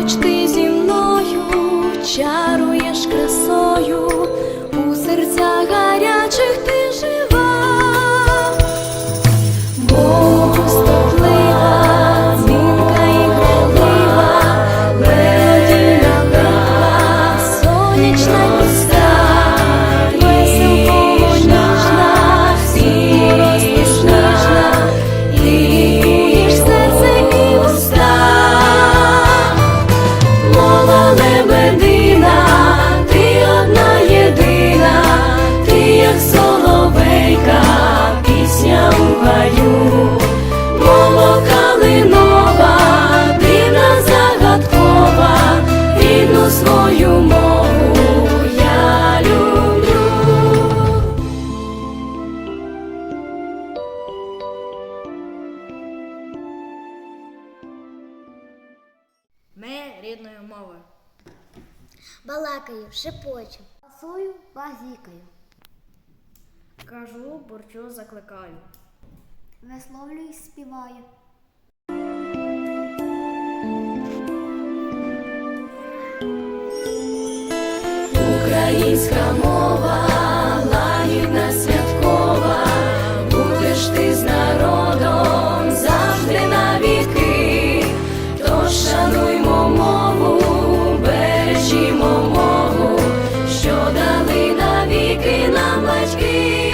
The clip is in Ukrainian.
Поруч ти зі мною чаруєш красою, у серцях гарячих ти жива, Богу стоплива, дзвінка і грайлива, мелодійна права, сонячна пісня. Свою мову я люблю. Ми рідною мовою. Балакаю, шепочу, пасую, базікаю, Кажу, борчу, закликаю. висловлююсь, співаю, навіки нам батьки.